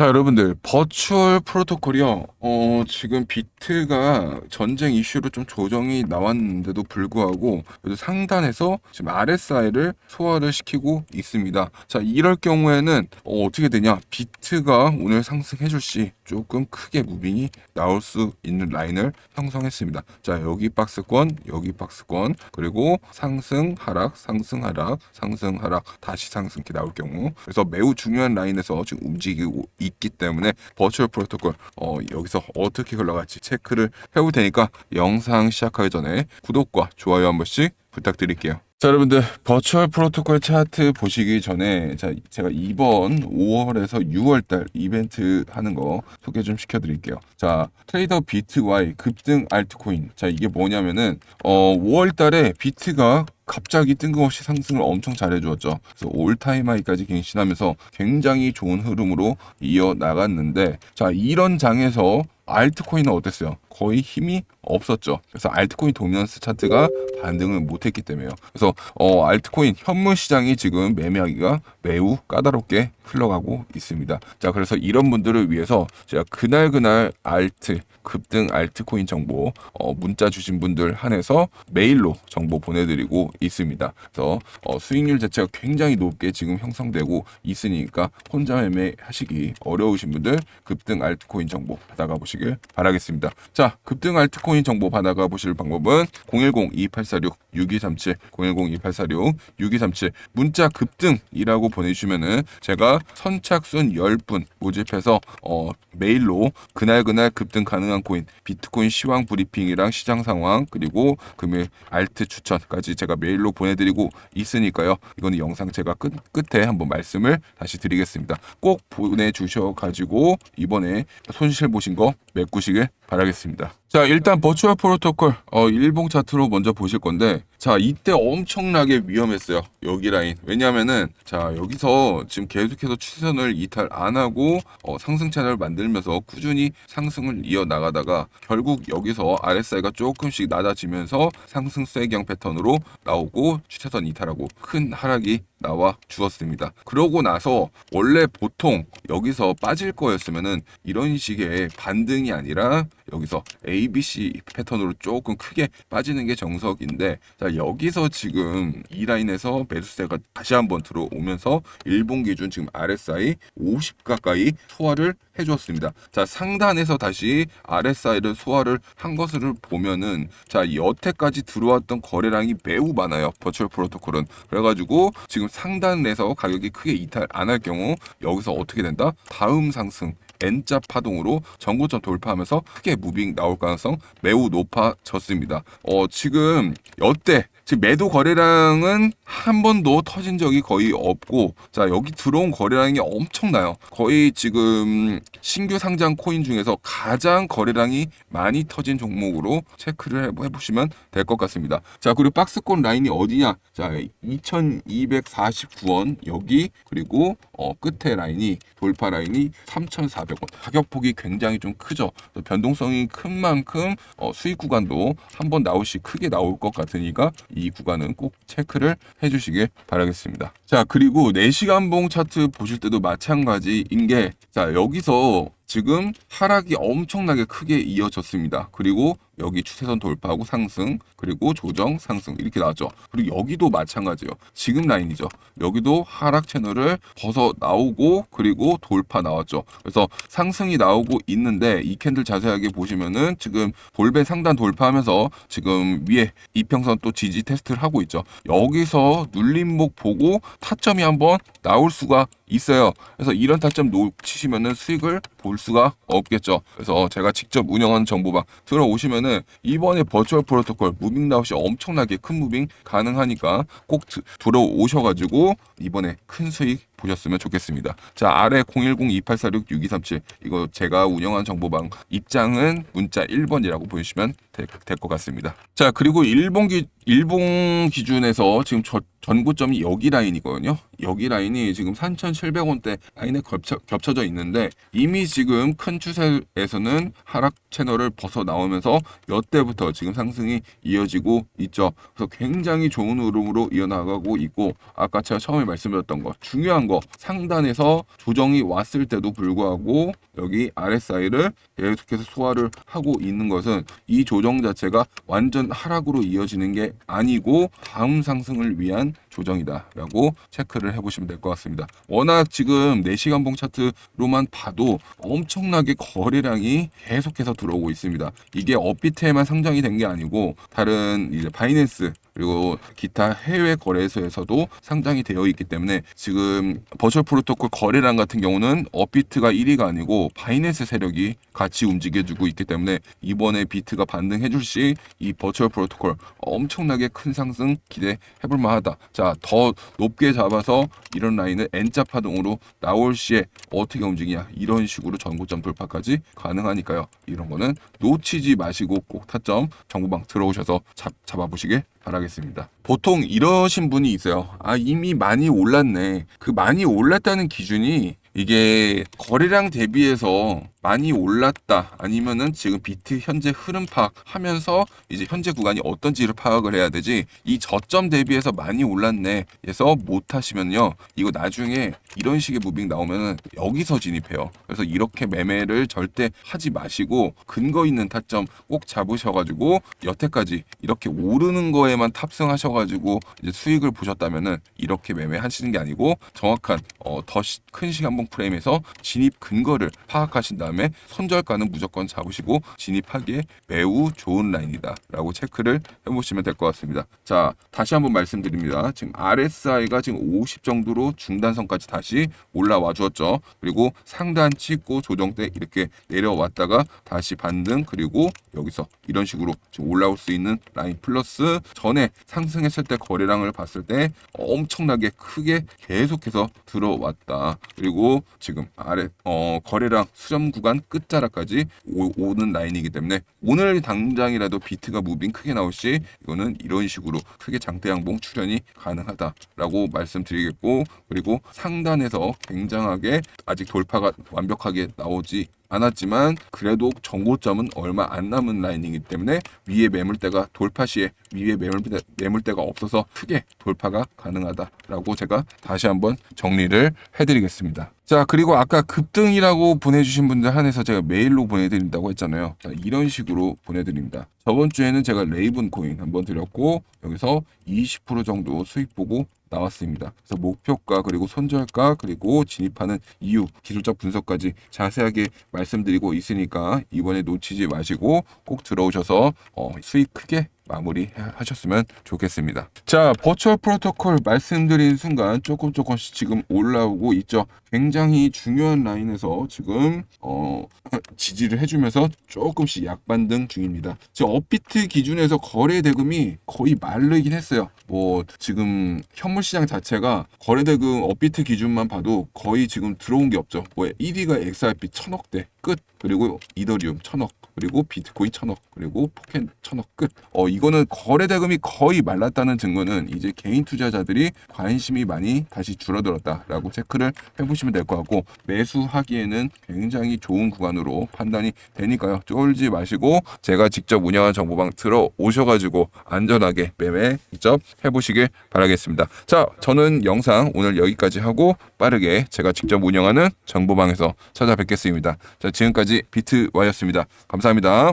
자, 여러분들, 버추얼 프로토콜이요. 어, 지금 비트가 전쟁 이슈로 좀 조정이 나왔는데도 불구하고 상단에서 지금 RSI를 소화를 시키고 있습니다. 자, 이럴 경우에는 어, 어떻게 되냐? 비트가 오늘 상승해 줄 시 조금 크게 무빙이 나올 수 있는 라인을 형성했습니다. 자, 여기 박스권, 여기 박스권, 그리고 상승, 하락, 상승, 하락, 상승, 하락, 다시 상승 이렇게 나올 경우. 그래서 매우 중요한 라인에서 지금 움직이고 있기 때문에 버추얼 프로토콜 어, 여기서 어떻게 흘러갈지 체크를 해볼 테니까 영상 시작하기 전에 구독과 좋아요 한 번씩 부탁드릴게요. 자 여러분들 버추얼 프로토콜 차트 보시기 전에 자 제가 이번 5월에서 6월달 이벤트 하는 거 소개 좀 시켜드릴게요. 자 트레이더 비트Y 급등 알트코인 자 이게 뭐냐면은 어 5월달에 비트가 갑자기 뜬금없이 상승을 엄청 잘해주었죠. 그래서 올타임 하이까지 갱신하면서 굉장히 좋은 흐름으로 이어 나갔는데 자 이런 장에서 알트코인은 어땠어요? 거의 힘이 없었죠. 그래서 알트코인 도미넌스 차트가 반등을 못했기 때문에요. 그래서 어, 알트코인 현물 시장이 지금 매매하기가 매우 까다롭게 흘러가고 있습니다. 자, 그래서 이런 분들을 위해서 제가 그날 그날 알트 급등 알트코인 정보 어, 문자 주신 분들 한해서 메일로 정보 보내드리고 있습니다. 그래서 어, 수익률 자체가 굉장히 높게 지금 형성되고 있으니까 혼자 매매하시기 어려우신 분들 급등 알트코인 정보 받아가 보시 길 바라겠습니다. 자, 급등 알트코인 정보 받아가 보실 방법은 010-2846-6237, 010-2846-6237 문자 급등이라고 보내주시면은 제가 선착순 10분 모집해서 어, 메일로 그날 그날 급등 가능한 코인 비트코인 시황 브리핑이랑 시장 상황 그리고 금일 알트 추천까지 제가 메일로 보내드리고 있으니까요. 이거는 영상 제가 끝, 끝에 한번 말씀을 다시 드리겠습니다. 꼭 보내주셔 가지고 이번에 손실 보신 거 메꾸시길 바라겠습니다. 자 일단 버추얼 프로토콜 어, 일봉 차트로 먼저 보실 건데 자 이때 엄청나게 위험했어요 여기 라인 왜냐면은 자 여기서 지금 계속해서 추세선을 이탈 안 하고 어, 상승 채널을 만들면서 꾸준히 상승을 이어 나가다가 결국 여기서 RSI가 조금씩 낮아지면서 상승 쇠경 패턴으로 나오고 추세선 이탈하고 큰 하락이 나와 주었습니다. 그러고 나서 원래 보통 여기서 빠질 거였으면은 이런 식의 반등이 아니라 여기서 ABC 패턴으로 조금 크게 빠지는 게 정석인데 자 여기서 지금 이 라인에서 매수세가 다시 한번 들어오면서 일본 기준 지금 RSI 50 가까이 소화를 해주었습니다. 자 상단에서 다시 RSI를 소화를 한 것을 보면은 자 여태까지 들어왔던 거래량이 매우 많아요. 버추얼 프로토콜은 그래가지고 지금 상단에서 가격이 크게 이탈 안 할 경우 여기서 어떻게 된다? 다음 상승 N자 파동으로 전고점 돌파하면서 크게 무빙 나올 가능성 매우 높아졌습니다. 어, 지금 여태 지금 매도 거래량은 한 번도 터진 적이 거의 없고 자 여기 들어온 거래량이 엄청나요. 거의 지금 신규 상장 코인 중에서 가장 거래량이 많이 터진 종목으로 체크를 해- 해보시면 될 것 같습니다. 자 그리고 박스권 라인이 어디냐? 자 2,249원 여기 그리고 어, 끝에 라인이 돌파 라인이 3,400원 가격폭이 굉장히 좀 크죠. 또 변동성이 큰 만큼 어, 수익 구간도 한번 나올 시 크게 나올 것 같으니까 이 구간은 꼭 체크를 해주시길 바라겠습니다. 자 그리고 4시간 봉 차트 보실 때도 마찬가지인 게 자 여기서 지금 하락이 엄청나게 크게 이어졌습니다. 그리고 여기 추세선 돌파하고 상승, 그리고 조정, 상승 이렇게 나왔죠. 그리고 여기도 마찬가지예요. 지금 라인이죠. 여기도 하락 채널을 벗어 나오고 그리고 돌파 나왔죠. 그래서 상승이 나오고 있는데 이 캔들 자세하게 보시면은 지금 볼배 상단 돌파하면서 지금 위에 이평선 또 지지 테스트를 하고 있죠. 여기서 눌림목 보고 타점이 한번 나올 수가 있어요. 그래서 이런 타점 놓치시면은 수익을 볼 수가 없겠죠. 그래서 제가 직접 운영하는 정보방 들어오시면은 이번에 버추얼 프로토콜 무빙 나웃이 엄청나게 큰 무빙 가능하니까 꼭 드- 들어오셔가지고 이번에 큰 수익 보셨으면 좋겠습니다. 자 아래 010-2846-6237 이거 제가 운영한 정보방 입장은 문자 1번이라고 보시면 될 것 같습니다. 자 그리고 일본 기 일본 기준에서 지금 저, 전고점이 여기 라인이거든요. 여기 라인이 지금 3,700원대 라인에 겹쳐, 겹쳐져 있는데 이미 지금 큰 추세에서는 하락 채널을 벗어 나오면서 여태부터 지금 상승이 이어지고 있죠. 그래서 굉장히 좋은 흐름으로 이어나가고 있고 아까 제가 처음에 말씀드렸던 거 중요한 거 상단에서 조정이 왔을 때도 불구하고 여기 RSI를 계속해서 소화를 하고 있는 것은 이 조정 자체가 완전 하락으로 이어지는 게 아니고 다음 상승을 위한 조정이다라고 체크를 해보시면 될 것 같습니다. 워낙 지금 4시간 봉 차트로만 봐도 엄청나게 거래량이 계속해서 들어오고 있습니다. 이게 업비트에만 상장이 된 게 아니고 다른 이제 바이낸스 그리고 기타 해외 거래소에서도 상장이 되어 있기 때문에 지금 버추얼 프로토콜 거래량 같은 경우는 업비트가 1위가 아니고 바이낸스 세력이 같이 움직여주고 있기 때문에 이번에 비트가 반등해줄 시 이 버추얼 프로토콜 엄청나게 큰 상승 기대해볼 만하다. 자, 더 높게 잡아서 이런 라인을 N자 파동으로 나올 시에 어떻게 움직이냐 이런 식으로 전고점 돌파까지 가능하니까요. 이런 거는 놓치지 마시고 꼭 타점 정보방 들어오셔서 잡, 잡아보시길 바라겠습니다. 보통 이러신 분이 있어요. 아, 이미 많이 올랐네. 그 많이 올랐다는 기준이 이게 거래량 대비해서 많이 올랐다 아니면은 지금 비트 현재 흐름 파악하면서 이제 현재 구간이 어떤지를 파악을 해야 되지? 이 저점 대비해서 많이 올랐네 해서 못 하시면요. 이거 나중에 이런 식의 무빙 나오면은 여기서 진입해요. 그래서 이렇게 매매를 절대 하지 마시고 근거 있는 타점 꼭 잡으셔가지고 여태까지 이렇게 오르는 거에만 탑승하셔가지고 이제 수익을 보셨다면은 이렇게 매매하시는 게 아니고 정확한 어, 더 큰 시간봉 프레임에서 진입 근거를 파악하신 다음에 손절가는 무조건 잡으시고 진입하기에 매우 좋은 라인이다라고 체크를 해보시면 될 것 같습니다. 자 다시 한번 말씀드립니다. 지금 RSI가 지금 50 정도로 중단선까지 다시 올라와 주었죠. 그리고 상단 찍고 조정 때 이렇게 내려왔다가 다시 반등 그리고 여기서 이런 식으로 지금 올라올 수 있는 라인 플러스 전에 상승했을 때 거래량을 봤을 때 엄청나게 크게 계속해서 들어왔다. 그리고 지금 아래 어 거래량 수렴 구간 끝자락까지 오, 는 라인이기 때문에 오늘 당장이라도 비트가 무빙 크게 나올 시 이거는 이런 식으로 크게 장대 양봉 출현이 가능하다라고 말씀드리겠고 그리고 상단에서 굉장하게 아직 돌파가 완벽하게 나오지 않았지만 그래도 정고점은 얼마 안 남은 라인이기 때문에 위에 매물대가 돌파 시에 위에 매물대, 매물대가 없어서 크게 돌파가 가능하다라고 제가 다시 한번 정리를 해드리겠습니다. 자 그리고 아까 급등이라고 보내주신 분들 한해서 제가 메일로 보내드린다고 했잖아요. 자, 이런 식으로 보내드립니다. 저번 주에는 제가 레이븐 코인 한번 드렸고 여기서 20% 정도 수익 보고 나왔습니다. 그래서 목표가 그리고 손절가 그리고 진입하는 이유 기술적 분석까지 자세하게 말씀드리고 있으니까 이번에 놓치지 마시고 꼭 들어오셔서 어, 수익 크게 마무리 하셨으면 좋겠습니다. 자, 버추얼 프로토콜 말씀드린 순간 조금 조금씩 지금 올라오고 있죠. 굉장히 중요한 라인에서 지금 어, 지지를 해주면서 조금씩 약반등 중입니다. 지금 업비트 기준에서 거래 대금이 거의 마르긴 했어요. 뭐 지금 현물 시장 자체가 거래 대금 업비트 기준만 봐도 거의 지금 들어온 게 없죠. 뭐 1위가 XRP 천억대 끝 그리고 이더리움 천억 그리고 비트코인 천억 그리고 포켓 천억 끝. 어 이거는 거래 대금이 거의 말랐다는 증거는 이제 개인 투자자들이 관심이 많이 다시 줄어들었다라고 체크를 해보시면 될 것 같고 매수하기에는 굉장히 좋은 구간으로 판단이 되니까요. 쫄지 마시고 제가 직접 운영한 정보방 들어 오셔가지고 안전하게 매매 직접 해보시길 바라겠습니다. 자, 저는 영상 오늘 여기까지 하고 빠르게 제가 직접 운영하는 정보방에서 찾아뵙겠습니다. 자, 지금까지 비트와였습니다. 감사합니다.